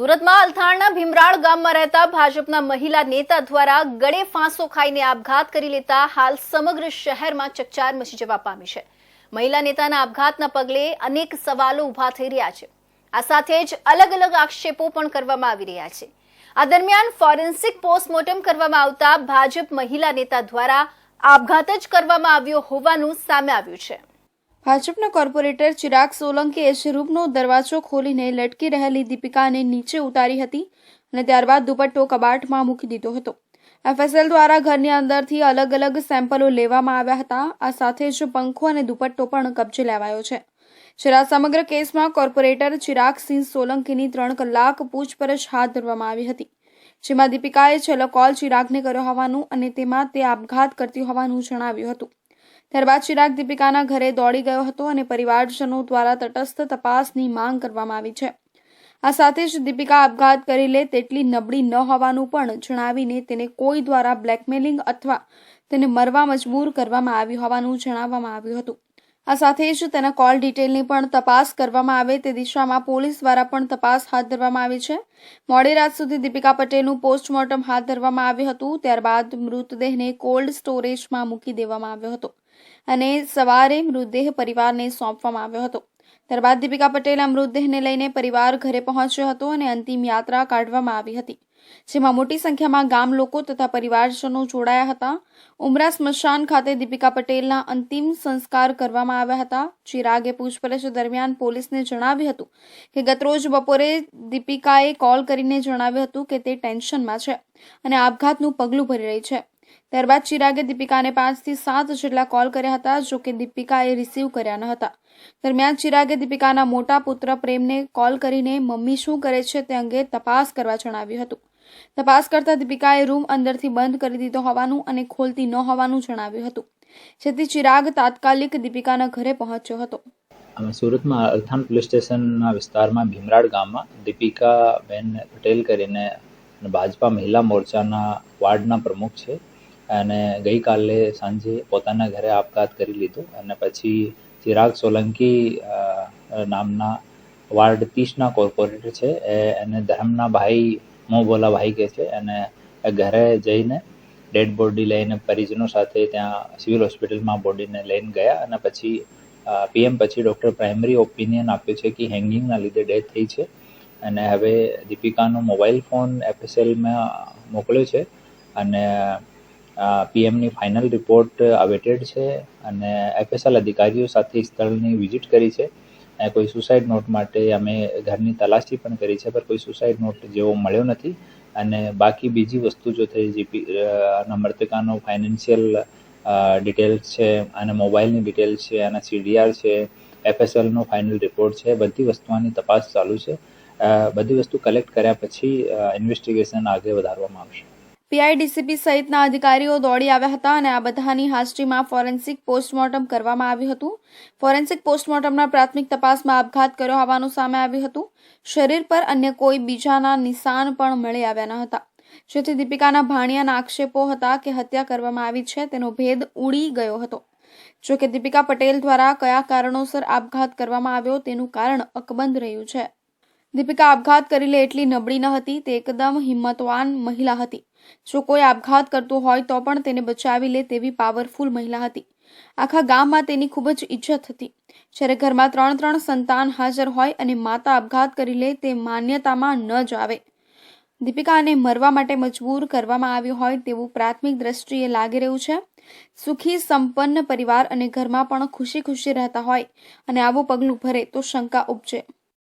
સુરતમાં અલથાણના ભીમરાળ ગામમાં રહેતા ભાજપના મહિલા નેતા દ્વારા ગળે ફાંસો ખાઈને આપઘાત કરી લેતા હાલ સમગ્ર શહેરમાં ચકચાર મચી જવા પામી છે. મહિલા નેતાના આપઘાતના પગલે અનેક સવાલો ઊભા થઈ રહ્યા છે. આ સાથે જ અલગ અલગ આક્ષેપો પણ કરવામાં આવી રહ્યા છે. આ દરમિયાન ફોરેન્સિક પોસ્ટમોર્ટમ કરવામાં આવતા ભાજપ મહિલા નેતા દ્વારા આપઘાત જ કરવામાં આવ્યો હોવાનું સામે આવ્યું છે. ભાજપના કોર્પોરેટર ચિરાગ સોલંકીએ શરૂપનો દરવાજો ખોલીને લટકી રહેલી દીપિકાને નીચે ઉતારી હતી અને ત્યારબાદ દુપટ્ટો કબાટમાં મૂકી દીધો હતો. એફએસએલ દ્વારા ઘરની અંદરથી અલગ અલગ સેમ્પલો લેવામાં આવ્યા હતા. આ સાથે જ પંખો અને દુપટ્ટો પણ કબજે લેવાયો છે. છેલ્લા સમગ્ર કેસમાં કોર્પોરેટર ચિરાગસિંહ સોલંકીની ત્રણ કલાક પૂછપરછ હાથ ધરવામાં આવી હતી. જેમાં દીપિકાએ છેલ્લો કોલ ચિરાગને કર્યો હોવાનું અને તેમાં તે આપઘાત કરતી હોવાનું જણાવ્યું હતું. ત્યારબાદ ચિરાગ દીપિકાના ઘરે દોડી ગયો હતો અને પરિવારજનો દ્વારા તટસ્થ તપાસની માંગ કરવામાં આવી છે. આ સાથે જ દીપિકા આપઘાત કરી લે તેટલી નબળી ન હોવાનું પણ જણાવીને તેને કોઈ દ્વારા બ્લેકમેલિંગ અથવા તેને મરવા મજબૂર કરવામાં આવી હોવાનું જણાવવામાં આવ્યું હતું. આ સાથે જ તેના કોલ ડિટેલની પણ તપાસ કરવામાં આવે તે દિશામાં પોલીસ દ્વારા પણ તપાસ હાથ ધરવામાં આવી છે. મોડી રાત સુધી દીપિકા પટેલનું પોસ્ટમોર્ટમ હાથ ધરવામાં આવ્યું હતું. ત્યારબાદ મૃતદેહને કોલ્ડ સ્ટોરેજમાં મૂકી દેવામાં આવ્યો હતો. અને સવારે મૃતદેહ પરિવારને સોંપવામાં આવ્યો હતો. ત્યારબાદ દીપિકા પટેલના મૃતદેહને લઈને પરિવાર ઘરે પહોંચ્યો હતો અને અંતિમ યાત્રા કાઢવામાં આવી હતી. જેમાં મોટી સંખ્યામાં ગામ લોકો તથા પરિવારજનો જોડાયા હતા. ઉમરા સ્મશાન ખાતે દીપિકા પટેલના અંતિમ સંસ્કાર કરવામાં આવ્યા હતા. ચિરાગે પૂછપરછ દરમિયાન પોલીસને જણાવ્યું હતું કે, ગતરોજ બપોરે દીપિકાએ કોલ કરીને જણાવ્યું હતું કે તે ટેન્શનમાં છે અને આપઘાતનું પગલું ભરી રહી છે. ત્યારબાદ ચિરાગે દીપિકાને પાંચથી સાત જેટલા કોલ કર્યા હતા, જો કે દીપિકાએ રિસીવ કર્યા ન હતા. દરમિયાન ચિરાગે દીપિકાના મોટા પુત્ર પ્રેમને કોલ કરીને, મમ્મી શું કરે છે? તે અંગે તપાસ કરવા જણાવ્યું હતું. તપાસ કરતા દીપિકાએ રૂમ અંદરથી બંધ કરી દીધો હોવાનું અને ખોલતી ન હોવાનું જણાવ્યું હતું, જેથી ચિરાગ તાત્કાલિક દીપિકાના ઘરે પહોંચ્યો હતો. સુરતમાં અલથાણ પોલીસ સ્ટેશનના વિસ્તારમાં ભીમરાડ ગામમાં દીપિકા બેન પટેલ કરીને ભાજપા મહિલા મોરચાના વાર્ડના પ્રમુખ છે. અને ગઈકાલે સાંજે પોતાના ઘરે આપઘાત કરી લીધો અને પછી ચિરાગ સોલંકી નામના વાર્ડ ત્રીસના કોર્પોરેટર છે. એ એને ધર્મના ભાઈ, મોં ભાઈ કહે છે અને ઘરે જઈને ડેડ બોડી લઈને પરિજનો સાથે ત્યાં સિવિલ હોસ્પિટલમાં બોડીને લઈને ગયા અને પછી પીએમ પછી ડૉક્ટર પ્રાઇમરી ઓપિનિયન આપ્યું છે કે હેંગિંગના લીધે ડેથ થઈ છે. અને હવે દીપિકાનો મોબાઈલ ફોન એફએસએલમાં મોકલ્યો છે અને પીએમની ફાઇનલ રિપોર્ટ અવેટેડ છે અને એફએસએલ અધિકારીઓ સાથે સ્થળની વિઝિટ કરી છે. કોઈ સુસાઇડ નોટ માટે અમે ઘરની તલાશી પણ કરી છે, પણ કોઈ સુસાઇડ નોટ જેવો મળ્યો નથી. અને બાકી બીજી વસ્તુ જો થઈ જીપી મૃતકાનો ફાઇનાન્શિયલ ડિટેલ્સ છે અને મોબાઈલની ડિટેલ્સ છે અને સીડીઆર છે એફએસએલનો ફાઇનલ રિપોર્ટ છે, બધી વસ્તુઓની તપાસ ચાલુ છે. બધી વસ્તુ કલેક્ટ કર્યા પછી ઇન્વેસ્ટિગેશન આગળ વધારવામાં આવશે. પીઆઈડીસીપી સહિતના અધિકારીઓ દોડી આવ્યા હતા અને આ બધાની હાજરીમાં ફોરેન્સિક પોસ્ટમોર્ટમ કરવામાં આવ્યું હતું. ફોરેન્સિક પોસ્ટમોર્ટમના પ્રાથમિક તપાસમાં આપઘાત કર્યો હોવાનું સામે આવ્યું હતું. શરીર પર અન્ય કોઈ બીજાના નિશાન પણ મળી આવ્યા ન હતા. જેથી દીપિકાના ભાણિયાના આક્ષેપો હતા કે હત્યા કરવામાં આવી છે તેનો ભેદ ઉડી ગયો હતો. જો કે દીપિકા પટેલ દ્વારા કયા કારણોસર આપઘાત કરવામાં આવ્યો તેનું કારણ અકબંધ રહ્યું છે. દીપિકા આપઘાત કરી લે એટલી નબળી ન હતી, તે એકદમ હિંમતવાન મહિલા હતી. જો કોઈ આપઘાત કરતું હોય તો પણ તેને બચાવી લે તેવી પાવરફુલ મહિલા હતી. આખા ગામમાં તેની ખૂબ જ ઇજ્જત હતી. જ્યારે ઘરમાં ત્રણ ત્રણ સંતાન હાજર હોય અને માતા આપઘાત કરી લે તે માન્યતામાં ન જ આવે. દીપિકાને મરવા માટે મજબૂર કરવામાં આવ્યું હોય તેવું પ્રાથમિક દ્રષ્ટિએ લાગી રહ્યું છે. સુખી, સંપન્ન પરિવાર અને ઘરમાં પણ ખુશી ખુશી રહેતા હોય અને આવું પગલું ભરે તો શંકા ઉપજે.